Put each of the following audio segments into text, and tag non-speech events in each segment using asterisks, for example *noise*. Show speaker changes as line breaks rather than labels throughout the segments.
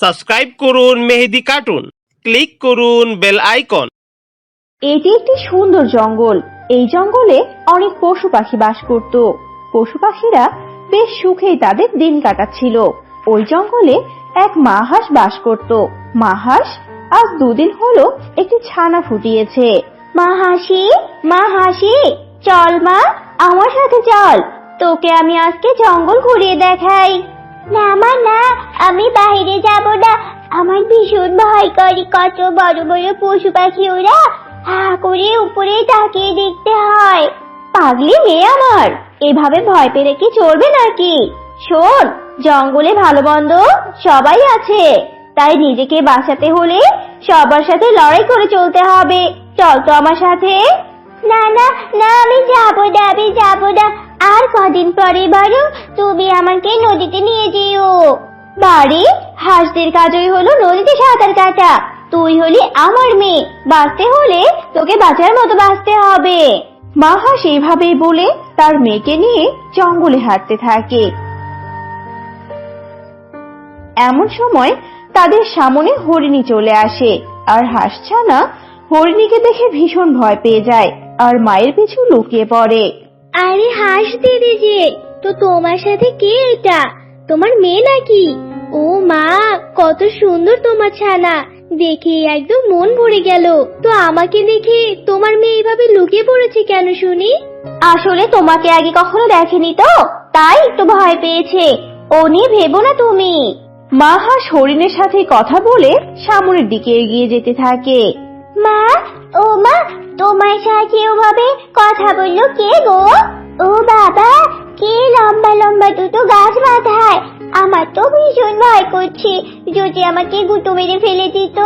Subscribe করুন Mehedi cartoon, click করুন bell icon.
এটি একটি সুন্দর জঙ্গল। এই জঙ্গলে অনেক পশু পাখি বাস করত। পশু পাখিরা বেশ সুখেই তাদের দিন কাটাচ্ছিল। ওই জঙ্গলে এক মা হাঁস বাস করত। মা হাঁস আজ দুদিন হলো একটি ছানা ফুটিয়েছে। মা হাসি মা হাসি চল মা, আমার সাথে চল। তোকে আমি আজকে জঙ্গল ঘুরিয়ে দেখাই। না, মা, না, আমি বাইরে যাব না। আমার ভীষণ ভয় করে কত বড় বড় পশু পাখি ওরা। হা করে উপরে তাকিয়ে দেখতে হয়। পাগলি মেয়ে আমার, এভাবে ভয় পেলে কি চলবে নাকি? শোন, জঙ্গলে ভালো মন্দ সবাই আছে। তাই নিজেকে বাঁচাতে হলে সবার সাথে লড়াই করে চলতে হবে। চল তো আমার সাথে। না না না, আমি যাব না, আমি যাব না। আর কদিন পরে বারো, তুমি আমাকে নদীতে নিয়ে যেও। বাড়ি, হাঁসদের কাজই হলো নদীতে সাঁতার কাটা। তুই হলি আমার মেয়ে, বাঁচতে হলে তোকে বাঁচার মতো বাঁচতে হবে। মা হাঁস এইভাবেই বলে তার মেয়েকে নিয়ে জঙ্গলে হাঁটতে থাকে। এমন সময় তাদের সামনে হরিণী চলে আসে আর হাঁসছানা হরিণীকে দেখে ভীষণ ভয় পেয়ে যায় আর মায়ের পিছু লুকিয়ে পড়ে।
আরে হাঁস দিদি যে তো তোমার সাথে কে এটা? তোমার মেয়ে নাকি? ও মা কত সুন্দর তোমার ছানা। দেখে একদম মন ভরে গেল। তো আমাকে দেখে তোমার মেয়ে এইভাবে লুকিয়ে পড়েছে কেন শুনি?
আসলে তোমাকে আগে কখনো দেখেনি তো তাই একটু ভয় পেয়েছে। ও নিয়ে ভেবো না তুমি। মা হাঁস হরিণের সাথে কথা বলে সামনের দিকে এগিয়ে যেতে থাকে। মা, ও মা, তোমার সাথে ওভাবে কথা বলল কে গো? ও বাবা, কে লম্বা লম্বা দুটো গাছ মাথায় আমার তো ভীষণ ভয় করছে, যদি আমাকে গুঁতো মেরে ফেলে দিত।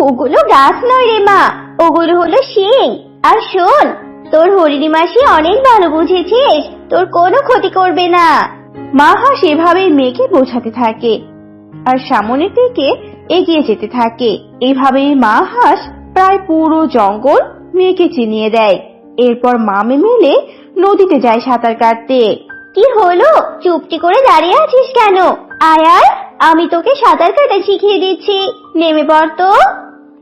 ওগুলো গাছ নয় রে মা, ওগুলো হলো শিং। আর শোন, তোর হরিণী মাসি অনেক ভালো বুঝেছিস তোর কোনো ক্ষতি করবে না। মা হাঁস এভাবেই মেয়েকে বোঝাতে থাকে। আর সামনের দিকে এগিয়ে যেতে থাকে। এভাবেই মা হাঁস প্রায় পুরো জঙ্গল মেয়েকে চিনিয়ে দেয়। এরপর মামে মিলে নদীতে যায় সাঁতার কাটতে। কি হলো? চুপটি করে দাঁড়িয়ে আছিস কেন? আয় আয়, আমি তোকে সাঁতার কাটা শিখিয়ে দিচ্ছি। নেমে পড় তো।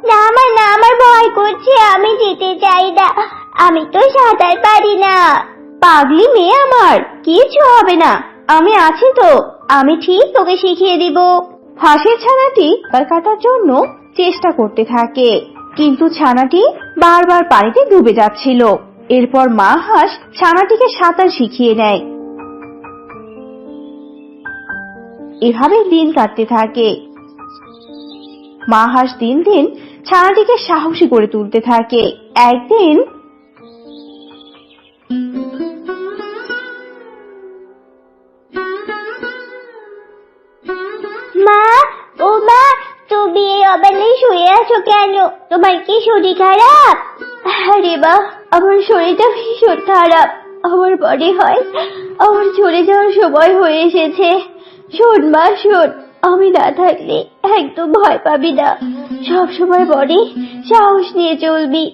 না আমার না আমার ভয় করছে, আমি যেতে চাই না। আমি তো সাঁতার পারি না। পাগলি মেয়ে আমার কিছু হবে না। আমি আছি তো, আমি ঠিক তোকে শিখিয়ে দিব। হাঁসের ছানাটি সাঁতার কাটার জন্য চেষ্টা করতে থাকে। কিন্তু ছানাটি বারবার পানিতে ডুবে যাচ্ছিল। এরপর মা হাঁস ছানাটিকে সাঁতার শিখিয়ে নেয়। এভাবে দিন কাটতে থাকে। মা হাঁস দিন দিন ছানাটিকে সাহসী করে তুলতে থাকে। একদিন মা, ও মা, তুমি শুয়ে আছো কেন? তোমার কি শরীর খারাপ? আরে বা আমার শরীরটা ভীষণ খারাপ। আমার হয়, আমার চলে যাওয়ার সময় হয়ে এসেছে। শোন মা, শোন, আমি না থাকলে একদম ভয় পাবি না। সব সময় বডি সাহস নিয়ে চলবি।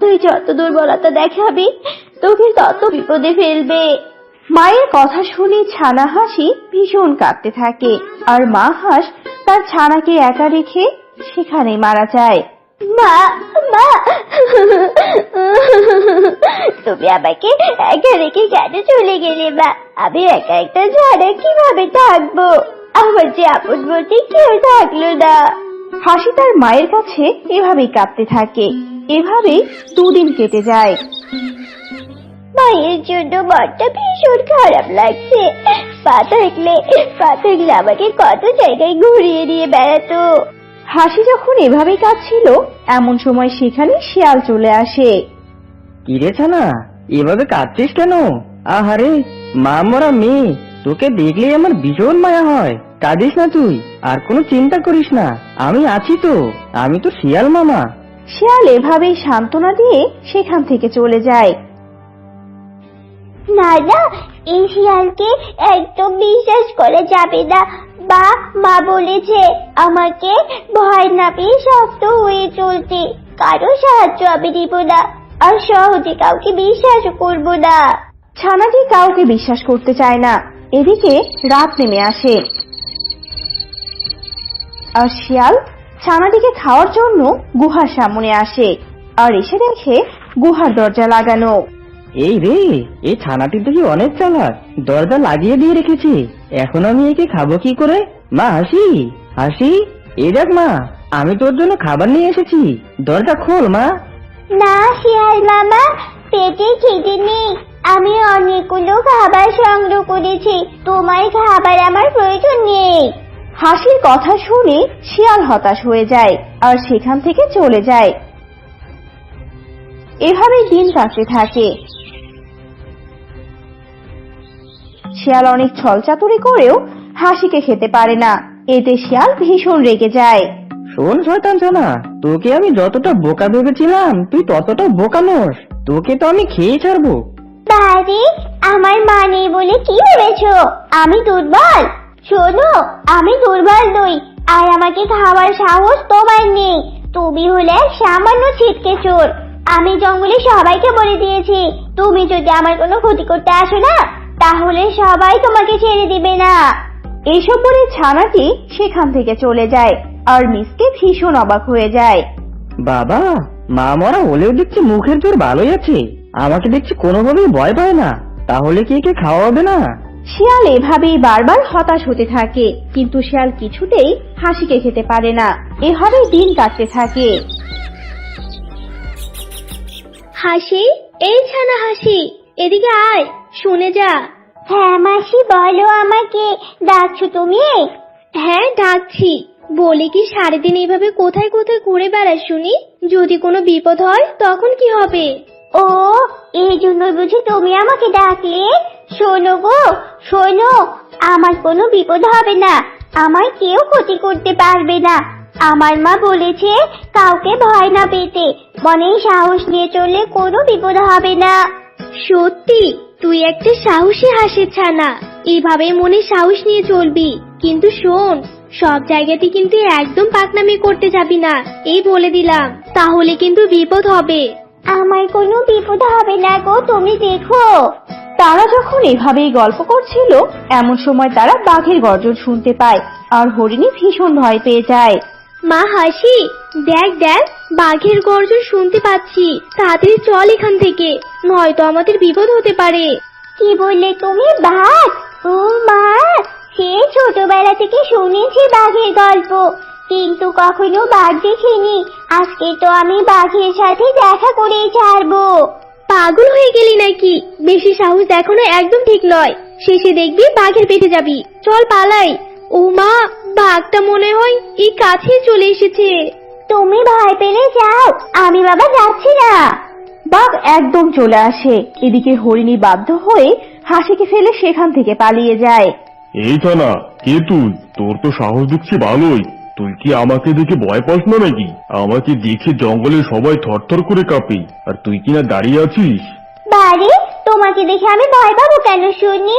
তুই যত দুর্বলতা দেখাবি, তোকে তত বিপদে ফেলবে। মায়ের কথা শুনে ছানা হাসি ভীষণ কাঁদতে থাকে। আর মা হাঁস তার ছানাকে একা রেখে সেখানে মারা যায়। মা মা! তুমি আমাকে একা রেখে কেন চলে গেলে মা? আমি একা একটা ছানা কীভাবে থাকব? আমার যে আপন বলতে কেউ থাকল না। হাসি তার মায়ের কাছে এভাবেই কাঁদতে থাকে। এভাবেই দুদিন কেটে যায়। মায়ের জন্য মনটা ভীষণ খারাপ লাগছে। পা থাকলে পা থাকলে আমাকে কত জায়গায় ঘুরিয়ে নিয়ে বেড়াতো। হাসি যখন এভাবেই কাঁদছিল এমন সময় সেখানে শিয়াল চলে আসে।
কিরে ছানা এভাবে কাঁদছিস কেন? আহারে মা মরা মেয়ে তোকে দেখলে আমার ভীষণ মায়া হয়। কাঁদিস না তুই আর কোনো চিন্তা করিস না আমি আছি তো আমি তো শিয়াল মামা।
শিয়াল এভাবেই সান্ত্বনা দিয়ে সেখান থেকে চলে যায়। না না, এই শিয়ালকে একদম বিশ্বাস করা যাবে না। বা, মা বলেছে, আমাকে ভয় না পেয়ে শক্ত হয়ে চলতে। কারও সাহায্য আমি দিব না আর সহজে কাউকে বিশ্বাসও করব না। ছানাটি কাউকে বিশ্বাস করতে চায় না। এদিকে রাত নেমে আসে। আর শিয়াল ছানাটিকে খাওয়ার জন্য গুহার সামনে আসে আর এসে দেখে গুহার দরজা লাগানো।
এই রে এই ছানাটি দেখি অনেক চালাক দরজা লাগিয়ে দিয়ে রেখেছি। এখন আমি একে খাব কি করে? মা হাসি? হাসি? এ দেখ মা আমি তোর জন্য খাবার নিয়ে এসেছি। দরজা খোল মা।
না শিয়াল মামা পেটে খিদে নেই। আমি অনেকগুলো খাবার সংগ্রহ করেছি। তোমার খাবার আমার প্রয়োজন নেই।
হাসির কথা শুনে শিয়াল হতাশ হয়ে যায় আর সেখান থেকে চলে যায়। এভাবেই দিন কাটতে থাকে। শিয়াল অনেক ছলচাতুরি করেও হাসিকে খেতে পারে না। এতে শিয়াল ভীষণ রেগে যায়।
শোন শয়তান সোনা তোকে আমি যতটা বোকা ভেবেছিলাম তুই ততটা বোকা নোস। তোকে তো আমি খেয়ে ছাড়বো।
বাড়ি আমার মা নেই বলে কি ভেবেছো? আমি দুর্বল। শোনো আমি দুর্বল নই আর আমাকে খাওয়ার সাহস তোমার নেই। তুমি হলে সামান্য ছিটকে চোর। আমি জঙ্গলে সবাইকে বলে দিয়েছি তুমি যদি আমার কোনো ক্ষতি করতে আসো না তাহলে সবাই তোমাকে ছেড়ে দিবে না।
এইসব বলে ছানাটি সেখান থেকে চলে যায় আর মিসকে ভীষণ অবাক হয়ে যায়।
বাবা মা মরা হলেও দেখছি মুখের জোর ভালোই আছে। আমাকে দেখছি কোনোভাবেই ভয় পায় না। তাহলে কি একে খাওয়া হবে না?
শিয়াল এভাবেই বারবার হতাশ হতে থাকে কিন্তু শিয়াল কিছুতেই হাসিকে খেতে পারে না। এভাবেই দিন কাটতে থাকে।
হাসি? এই ছানা হাসি এদিকে আয়। শুনে যা। হ্যাঁ মাসি বলো আমাকে। ডাকছো তুমি? হ্যাঁ ডাকছি। বলি কি সারাদিন এইভাবে কোথায় কোথায় ঘুরে বেড়াস শুনি? যদি কোনো বিপদ হয় তখন কি হবে? ও এই জন্য বুঝি তুমি আমাকে ডাকলে। শোনো গো শোনো আমার কোনো বিপদ হবে না। আমার কেউ ক্ষতি করতে পারবে না। আমার মা বলেছে কাউকে ভয় না পেতে। মনে সাহস নিয়ে চললে কোনো বিপদ হবে না। সত্যি? তুই একটা সাহসী হাসির ছানা। এভাবে মনে সাহস নিয়ে চলবি। কিন্তু শোন সব জায়গাতে কিন্তু একদম পাকনামি করতে যাবি না। এই বলে দিলাম তাহলে কিন্তু বিপদ হবে। আমার কোনো বিপদ হবে না গো তুমি দেখো।
তারা যখন এভাবেই গল্প করছিল এমন সময় তারা বাঘের গর্জন শুনতে পায় আর হরিণী ভীষণ ভয় পেয়ে যায়।
মা হাসি দেখ দেখ বাঘের গর্জন শুনতে পাচ্ছি। তাড়াতাড়ি চল এখান থেকে নয়তো আমাদের বিপদ হতে পারে। কি বললে তুমি বাঘ? ও মা সে ছোটবেলা থেকে শুনেছি বাঘের গল্প। কিন্তু কখনো বাঘ দেখিনি। আজকে তো আমি বাঘের সাথে দেখা করেই ছাড়বো। পাগল হয়ে গেলি নাকি? বেশি সাহস দেখানো একদম ঠিক নয়। শেষে দেখবি বাঘের পেটে যাবি। চল পালাই। ও মা বাঘটা মনে হয় এই কাছে চলে এসেছে। তুমি ভয় পেলে যাও আমি বাবা যাচ্ছি না।
বাঘ একদম চলে আসে। এদিকে হরিণী বাধ্য হয়ে হাসিকে ফেলে সেখান থেকে পালিয়ে যায়।
এই ছানা কে তুই? তোর তো সাহস দেখছি ভালোই। তুই কি আমাকে দেখে ভয় পাস না নাকি? আমাকে দেখে জঙ্গলে সবাই থরথর করে কাঁপে। আর তুই কিনা দাঁড়িয়ে আছিস?
বাড়ি তোমাকে দেখে আমি ভয় পাবো কেন শুনি?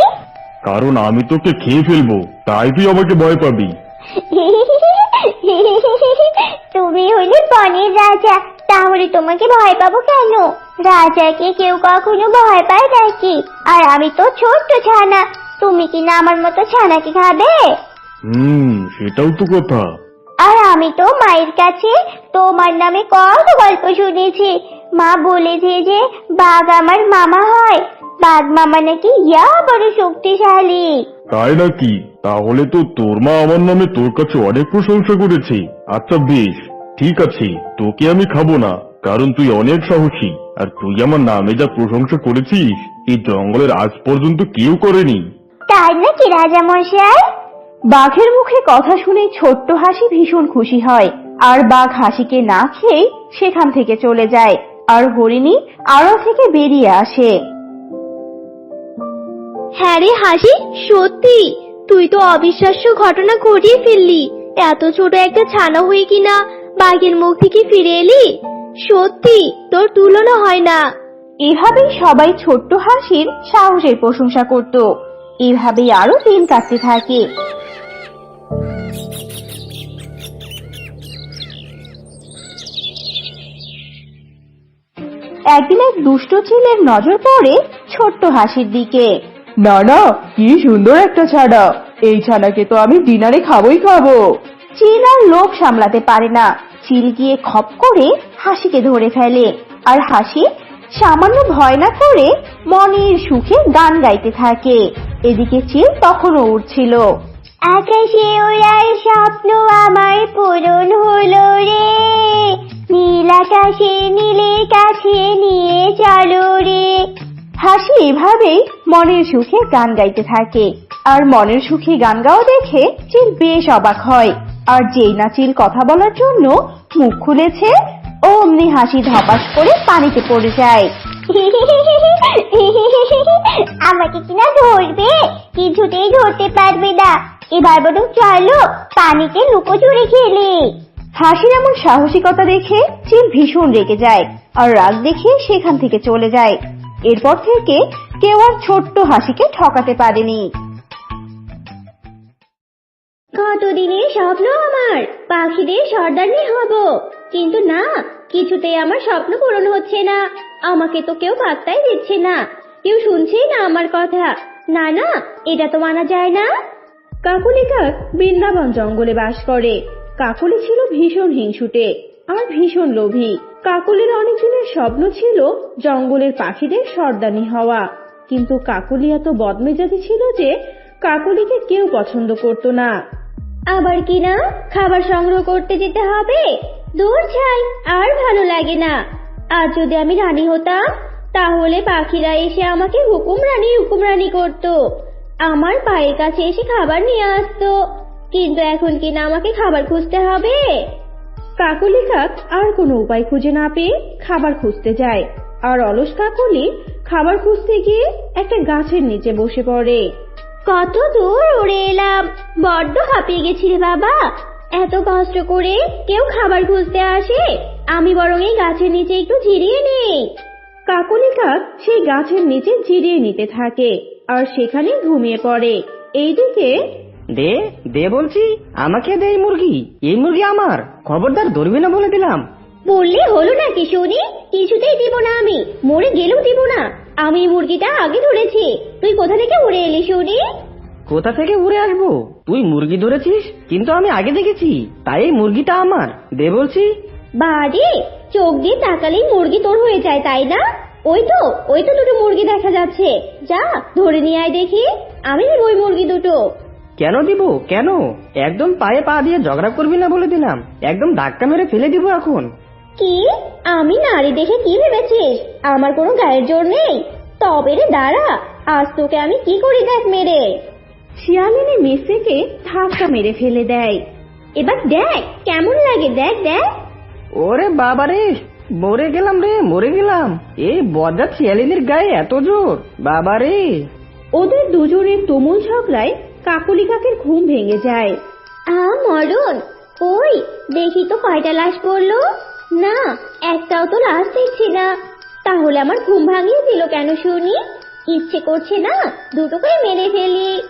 কারণ আমি তোকে খেয়ে ফেলব। তাই তুই আমাকে ভয় পাবি। *laughs*
তুমি হলে বনের রাজা তাহলে তোমাকে ভয় পাবো কেন? রাজাকে কেউ কখনো ভয় পায় নাকি আর আমি তো ছোট্ট ছানা তুমি কি না আমার মতো ছানাকে খাবে?
হুম সেটাও তো কথা।
আর আমি তো মায়ের কাছে তোমার নামে কত গল্প শুনেছি। মা বলেছে যে বাঘ আমার মামা হয় বাঘ মামা নাকি ইয়া বড় শক্তিশালী।
তাই নাকি? তাহলে তো তোর মা আমার নামে তোর কাছে অনেক প্রশংসা করেছে। আচ্ছা বেশ ঠিক আছে তোকে আমি খাব না কারণ তুই অনেক সাহসী। আর তুই আমার নামে যা প্রশংসা করেছিস এই জঙ্গলের আজ পর্যন্ত কেউ করেনি।
তাই নাকি রাজা মশাই
বাঘের মুখে কথা শুনে ছোট্ট হাসি ভীষণ খুশি হয়। আর বাঘ হাসিকে না খেয়ে সেখান থেকে চলে যায়। আর হরিণী আড়াল থেকে বেরিয়ে আসে।
হ্যাঁ রে হাসি, সত্যি। তুই তো অবিশ্বাস্য ঘটনা ঘটিয়ে ফেললি। এত ছোট একটা ছানা হয়ে কিনা বাঘের মুখ থেকে ফিরে এলি? সত্যি, তোর তুলনা হয় না।
এভাবেই সবাই ছোট্ট হাসির সাহসের প্রশংসা করত। এভাবেই আরও দিন কাটতে থাকে। একদিন এক দুষ্ট ছেলের নজর পড়ে ছোট্ট হাসির দিকে।
না না কি সুন্দর একটা ছানা। এই ছানাকে তো আমি ডিনারে খাবোই খাব।
চিল আর লোভ সামলাতে পারে না। চিল গিয়ে খপ করে হাসিকে ধরে ফেলে। আর হাসি সামান্য ভয় না করে মনের সুখে গান গাইতে থাকে। এদিকে চিল তখনও উঠছিল
আকাশে ওড়ার স্বপ্ন আমার পূরণ হলো রে। নীল আকাশে নীলের কাছে নিয়ে চলো রে।
হাসি এভাবেই মনের সুখে গান গাইতে থাকে। আর মনের সুখে গান গাওয়া দেখে চিল বেশ অবাক হয়। আর যেই না চিল কথা বলার জন্য মুখ খুলেছে অমনি হাসি ধপাস করে পানিতে পড়ে যায়।
আমাকে কিনা ধরবে? কিছুতেই ধরতে পারবে না। এবার বরং চলো পানিতে লুকোচুরি খেলি।
হাসির এমন সাহসিকতা দেখে চিল ভীষণ রেগে যায় আর রাগ দেখে সেখান থেকে চলে যায়। এরপর থেকে কেউ আর ছোট্ট হাসিকে ঠকাতে পারেনি।
কতদিনের স্বপ্ন আমার? পাখিদের সর্দারনি হব। কিন্তু না, কিছুতেই আমার স্বপ্ন পূরণ হচ্ছে না। আমাকে তো কেউ পাত্তাই দিচ্ছে না। কেউ শুনছেই না আমার কথা। না না, এটা তো মানা যায় না।
কাকুলি কাক বৃন্দাবন জঙ্গলে বাস করে। কাকুলি ছিল ভীষণ হিংসুটে। আর ভীষণ লোভী। কাকুলির অনেক দিনের স্বপ্ন ছিল জঙ্গলের পাখিদের সর্দানি হওয়া। কিন্তু কাকুলি এত বদমেজাজি ছিল যে কাকুলিকে কেউ পছন্দ করত না।
আবার কি না? খাবার সংগ্রহ করতে যেতে হবে? দূর ছাই আর ভালো লাগে না। আর যদি আমি রানী হতাম, তাহলে পাখিরা এসে আমাকে হুকুম রানী হুকুম করতো। আমার পায়ের কাছে এসে খাবার নিয়ে আসতো। কিন্তু এখন কি না আমাকে খাবার খুঁজতে হবে?
কাকলি কাক আর কোনো উপায় খুঁজে না পেয়ে খাবার খুঁজতে যায়। আর অলস কাকলি খাবার খুঁজতে গিয়ে একটা গাছের নিচে বসে পড়ে।
কত দূর উড়ে এলাম বড্ড হাঁপিয়ে গেছি রে বাবা। এত কষ্ট করে কেউ খাবার খুঁজতে আসে আমি বরং এই গাছের নিচে একটু জিরিয়ে নেই।
কাকলি কাক সেই গাছের নিচে জিরিয়ে নিতে থাকে আর সেখানে ঘুমিয়ে পড়ে। এইদিকে
দে দে বলছি আমাকে দে এই মুরগি। এই মুরগি আমার। খবরদার ধরবি না বলে দিলাম।
বললে হলো নাকি শুনি? কিছুতেই দিব না আমি। মরে গেলেও দিব না। আমি মুরগিটা আগে ধরেছি। তুই কোথা থেকে উড়ে এলি শুনি?
কোথা থেকে উড়ে আসব? তুই মুরগি ধরেছিস কিন্তু আমি আগে দেখেছি। তাই এই মুরগিটা আমার। দে বলছি।
বাড়ি চোখ দিয়ে তাকালেই মুরগি তোর হয়ে যায় তাই না? ওই তো ওই তো দুটো মুরগি দেখা যাচ্ছে। যা ধরে নিয়ে আয় দেখি। আমি নেব ওই মুরগি দুটো।
কেন দিব? কেন? একদম পায়ে পা দিয়ে ঝগড়া করবি না বলে দিলাম। একদম ধাক্কা মেরে ফেলে দিব এখন।
কি? আমি নারী দেখে কি ভেবেছিস? আমার কোনো গায়ের জোর নেই। তবে রে দাঁড়া আজ তোকে আমি কি করি দেখ মেরে।
শিয়ালিনী মিসেকে ধাক্কা মেরে ফেলে দেয়।
এবার দেখ কেমন লাগে দেখ দেখ।
ওরে বাবা রে মরে গেলাম রে মরে গেলাম। এই বজ্জা শিয়ালিনীর গায়ে এত জোর বাবা রে
ওদের দুজনের তুমুল ঝগড়ায় কাকলি কাকের ঘুম ভেঙে যায়।
আ মরণ। ওই দেখি তো কয়টা লাশ পড়ল। না একটাও তো লাশ দেখছি না। তাহলে আমার ঘুম ভাঙিয়ে দিল কেন শুনি? ইচ্ছে করছে না দুটোকে মেরে ফেলি।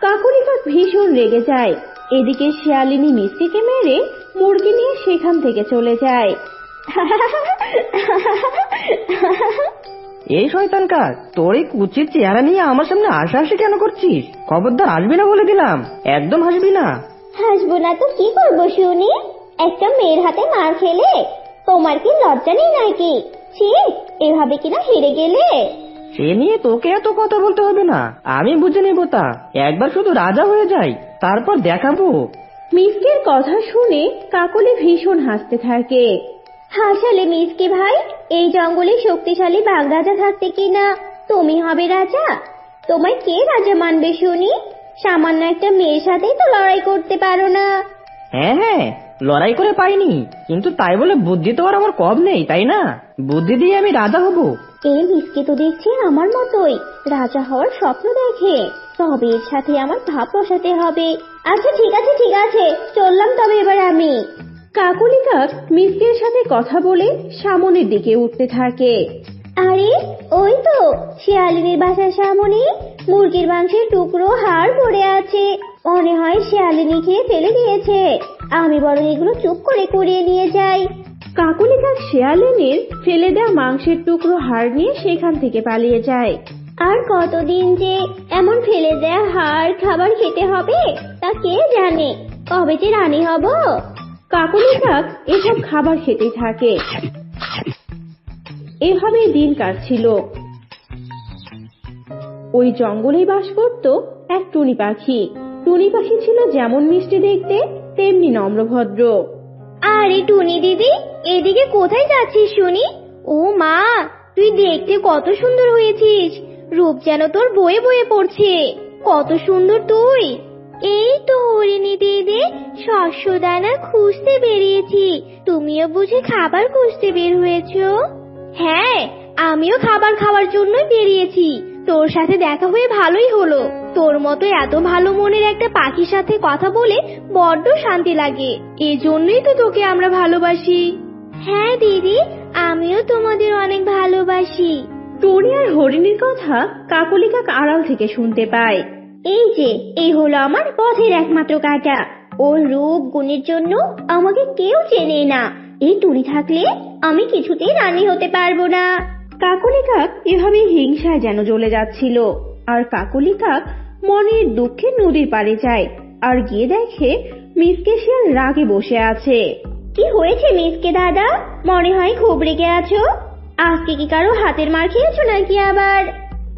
কাকুলি কাক ভীষণ রেগে যায়। এদিকে শিয়ালিনী মিষ্টিকে মেরে মুরগি নিয়ে সেখান থেকে চলে যায়। *laughs*
এই শয়তান কাজ তোর এই কুচির চেহারা নিয়ে আমার সামনে হাসাহাসি কেন করছিস? খবরদার আসবি না বলে দিলাম। একদম হাসবি না।
হাসবো না তো কি করব শুনি? একটা মেয়ের হাতে মার খেলে তোমার কি লজ্জা নেই নাকি? ছি এভাবে কিনা হেরে গেলে?
সে নিয়ে তোকে এত কথা বলতে হবে না। আমি বুঝে নেব তা। একবার শুধু রাজা হয়ে যাই তারপর দেখাবো।
মিষ্টির কথা শুনে কাকলি ভীষণ হাসতে থাকে।
হাসালে মিসকে ভাই? এই জঙ্গলে শক্তিশালী বাঘ রাজা থাকতে কিনা? তুমি হবে রাজা? তোমায় কে রাজা মানবে শুনি? সামান্য একটা মেয়ের সাথেই তো লড়াই করতে পারো না।
হ্যাঁ হ্যাঁ লড়াই করে পাইনি। কিন্তু তাই বলে বুদ্ধি তো আর আমার কম নেই তাই না? বুদ্ধি দিয়ে আমি রাজা হব।
এই মিসকে তো দেখছি আমার মতোই। রাজা হওয়ার স্বপ্ন দেখে। তবে এর সাথে আমার ভাব বসাতে হবে। আচ্ছা ঠিক আছে ঠিক আছে। চললাম তবে এবার আমি।
কাকলি কাক মিষ্টির সাথে কথা বলে সামনের দিকে উঠতে থাকে।
আরে ওই তো শিয়ালিনীর বাসার সামনে মুরগির মাংসের টুকরো হাড় পড়ে আছে। মনে হয় শিয়ালিনী খেয়ে ফেলে দিয়েছে। আমি বরং এগুলো চুপ করে কুড়িয়ে নিয়ে যাই।
কাকলি কাক শিয়ালিনীর ফেলে দেওয়া মাংসের টুকরো হাড় নিয়ে সেখান থেকে পালিয়ে যায়।
আর কতদিন যে এমন ফেলে দেয়া হাড় খাবার খেতে হবে তা কে জানে? কবে যে রানী হব?
কাকলি কাক এসব খাবার খেতে থাকে। এভাবেই দিন কাটছিল। ওই জঙ্গলেই বাস করত এক টুনি পাখি। টুনি পাখি ছিল যেমন মিষ্টি দেখতে, তেমনি নম্রভদ্র।
আরে টুনি দিদি, এদিকে কোথায় যাচ্ছিস শুনি? ও মা, তুই দেখতে কত সুন্দর হয়েছিস। রূপ যেন তোর বয়ে বয়ে পড়ছে। কত সুন্দর তুই। এই তো হরিণী দিদি শস্য দানা খুঁজতে বেরিয়েছি। তুমিও বুঝি খাবার খুঁজতে বের হয়েছো? হ্যাঁ আমিও খাবার খাওয়ার জন্যই বেরিয়েছি। তোর সাথে দেখা হয়ে ভালোই হলো। তোর মতো এত ভালো মনের একটা পাখির সাথে কথা বলে বড্ড শান্তি লাগে। এজন্যই তো তোকে আমরা ভালোবাসি। হ্যাঁ দিদি, আমিও তোমাদের অনেক ভালোবাসি।
টুনি আর হরিণীর কথা কাকলি কাক আড়াল থেকে শুনতে পায়।
এই যে এই হলো আমার পথের একমাত্র কাটা। ওর রূপ গুণের জন্য আমাকে কেউ চেনে না। এই টুনি থাকলে আমি কিছুতেই রানী হতে পারব না।
কাকলি কাক এভাবে হিংসায় যেন জ্বলে যাচ্ছিল। আর কাকলি কাক মনের দুঃখে নদীর পাড়ে যায় আর গিয়ে দেখে মিসকে শিয়াল রাগে বসে আছে।
কি হয়েছে মিসকে দাদা? মনে হয় খুব রেগে আছো। আজকে কি কারও হাতের মার খেয়েছো নাকি আবার?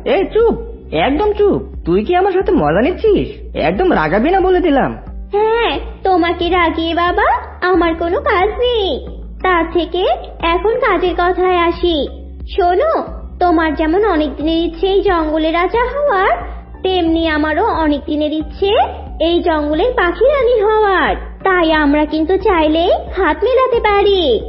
এই চুপ একদম চুপ। তুই কি আমার সাথে মজা নিচ্ছিস? একদম রাগাবি না বলে দিলাম।
হ্যাঁ তোমাকে রাগিয়ে বাবা? আমার কোনো কাজ নেই। তার থেকে এখন কাজের কথায় আসি। শোনো তোমার যেমন অনেক দিনের ইচ্ছে এই জঙ্গলের রাজা হওয়ার তেমনি আমারও অনেক দিনের ইচ্ছে এই জঙ্গলের পাখি রানী হওয়ার। তাই আমরা কিন্তু চাইলেই হাত মেলাতে পারি।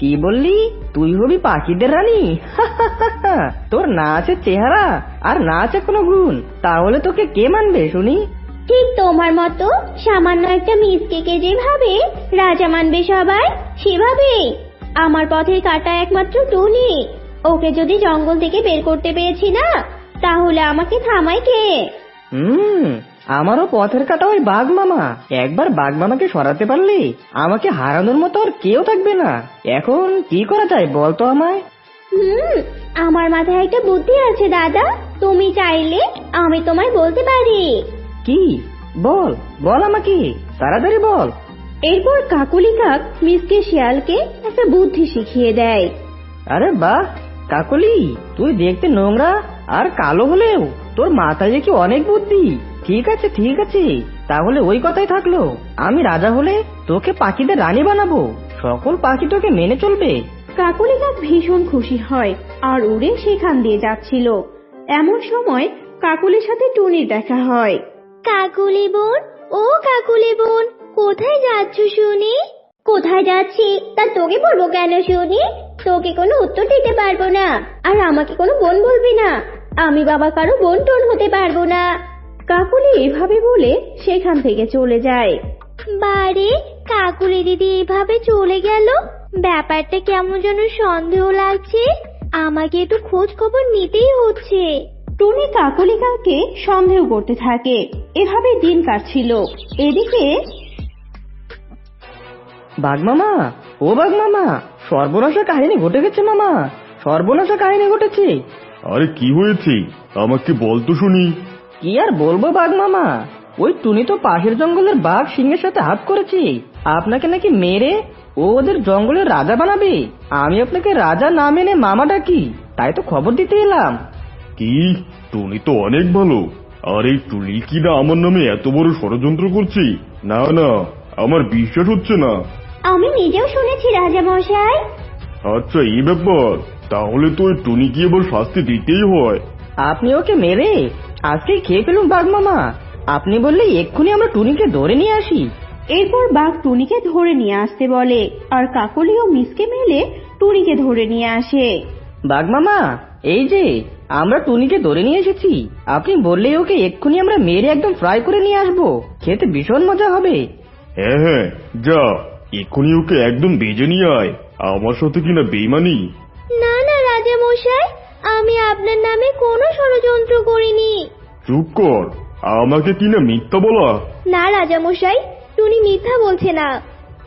কি বললি? তুই হবি পাখিদের রানী। *laughs* তোর না আছে চেহারা আর না আছে কোনো গুণ। তাহলে তোকে কে মানবে শুনি?
ঠিক তোমার মতো সামান্য একটা মিসকেকে যেভাবে রাজা মানবে সবাই সেভাবে। আমার পথের কাটা একমাত্র টুনি। ওকে যদি জঙ্গল থেকে বের করতে পেরেছি না তাহলে আমাকে থামাই কে?
হুম আমারও পথের কাটা ওই বাঘ মামা। একবার বাঘ মামাকে সরাতে পারলে আমাকে হারানোর মতো আর কেউ থাকবে না। এখন কি করা যায় বলতো আমায়?
হুম আমার মাথায় একটা বুদ্ধি আছে দাদা। তুমি চাইলে আমি তোমায় বলতে পারি।
কি? বল বল আমাকে। তাড়াতাড়ি বল।
এরপর কাকলি কাক মিসকে শিয়ালকে একটা বুদ্ধি শিখিয়ে দেয়।
আরে বাহ কাকলি তুই দেখতে নোংরা আর কালো হলেও তোর মাথায় যে কি অনেক বুদ্ধি। ঠিক আছে ঠিক আছে। তাহলে ওই কথাই থাকল। আমি রাজা হলে তোকে পাখিদের রানী বানাবো। সকল পাখি তোকে মেনে চলবে।
কাকলি কাক ভীষণ খুশি হয় আর উড়ে সেখান দিয়ে যাচ্ছিল। এমন সময় কাকলির সাথে টুনির দেখা হয়।
কাকুলি বোন ও কাকুলি বোন কোথায় যাচ্ছ শুনি? কোথায় যাচ্ছি? তা তোকে বলব কেন শুনি? তোকে কোনো উত্তর দিতে পারব না। আর আমাকে কোনো বোন বলবি না। আমি বাবা কারও বোন টোন হতে পারব না।
কাকলি এভাবে বলে সেখান থেকে চলে যায়।
বারে কাকুলি দিদি এভাবে চলে গেল? ব্যাপারটা কেমন যেন সন্দেহ লাগছে। আমাকে একটু খোঁজ খবর নিতেই হচ্ছে।
টুনি কাকলি কাকে সন্দেহ করতে থাকে। এভাবে দিন কাটছিল। এদিকে
বাঘ মামা ও বাঘ মামা সর্বনাশা কাহিনী ঘটে গেছে মামা। সর্বনাশা কাহিনী ঘটেছে।
আরে কি হয়েছে? আমাকে বল তো শুনি।
কি আর বলব বাঘ মামা? ওই টুনি তো পাশের জঙ্গলের বাঘ সিংহের সাথে হাত করেছে। আপনাকে নাকি মেরে ও ওদের জঙ্গলের রাজা বানাবে? আমি আপনাকে রাজা না মেনে মামা ডাকি তাই তো খবর দিতে এলাম।
কি? টুনি তো অনেক ভালো। আর এই টুনি কি না আমার নামে এত বড় ষড়যন্ত্র করছে? না না আমার বিশ্বাস হচ্ছে না।
আমি নিজেও শুনেছি রাজা মশাই
আচ্ছা এই ব্যাপার। তাহলে তো ওই টুনি টুনিকে এবার শাস্তি দিতেই হয়।
আপনি ওকে মেরে আজকে খেয়ে ফেলুন বাঘ মামা। আপনি বললে এক্ষুনি আমরা টুনিকে ধরে নিয়ে আসি।
এরপর বাঘ টুনিকে ধরে নিয়ে আসতে বলে আর কাকলি ও মিসকে মেলে টুনিকে ধরে নিয়ে আসে।
বাঘ মামা এই যে আমরা টুনিকে ধরে নিয়ে এসেছি। আপনি বললেই ওকে এক্ষুনি আমরা মেরে একদম ফ্রাই করে নিয়ে আসব। খেতে ভীষণ মজা হবে।
হ্যাঁ হ্যাঁ যা এক্ষুনি ওকে একদম বেজে নিয়ে আয়। আমার সাথে কিনা বেইমানি।
না না রাজা মশাই আমি আপনার নামে কোনো ষড়যন্ত্র করিনি।
চুপ কর। আমাকে কিনা মিথ্যা বলা?
না রাজা মশাই টুনি মিথ্যা বলছে না।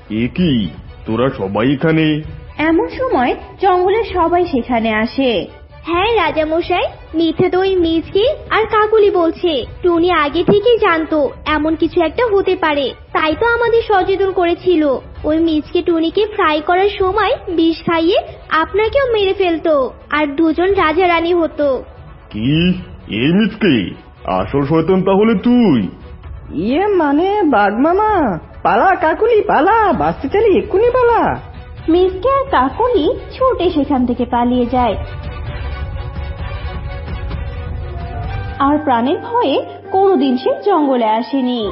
এ কি? তোরা সবাই এখানে?
এমন সময় জঙ্গলের সবাই সেখানে আসে।
হ্যাঁ রাজা মশাই মিথ্যে তো ওই মিজকে আর কাকুলি বলছে। টুনি আগে থেকেই জানতো এমন কিছু একটা হতে পারে। তাই তো আমাদের সচেতন করেছিল। ওই মিজকে টুনিকে ফ্রাই করার সময় বিষ খাইয়ে আপনাকেও মেরে ফেলতো আর দুজন রাজা রানী হতো।
কি? এই মিসকে আসল শয়তান তাহলে তুই?
ইয়ে মানে বাঘ মামা পালা কাকুলি পালা বাঁচতে চাইলে এক্ষুনি পালা।
মিসকে আর কাকলি ছুটে সেখান থেকে পালিয়ে যায়। আর প্রাণের ভয়ে কোনোদিন সে জঙ্গলে আসেনি।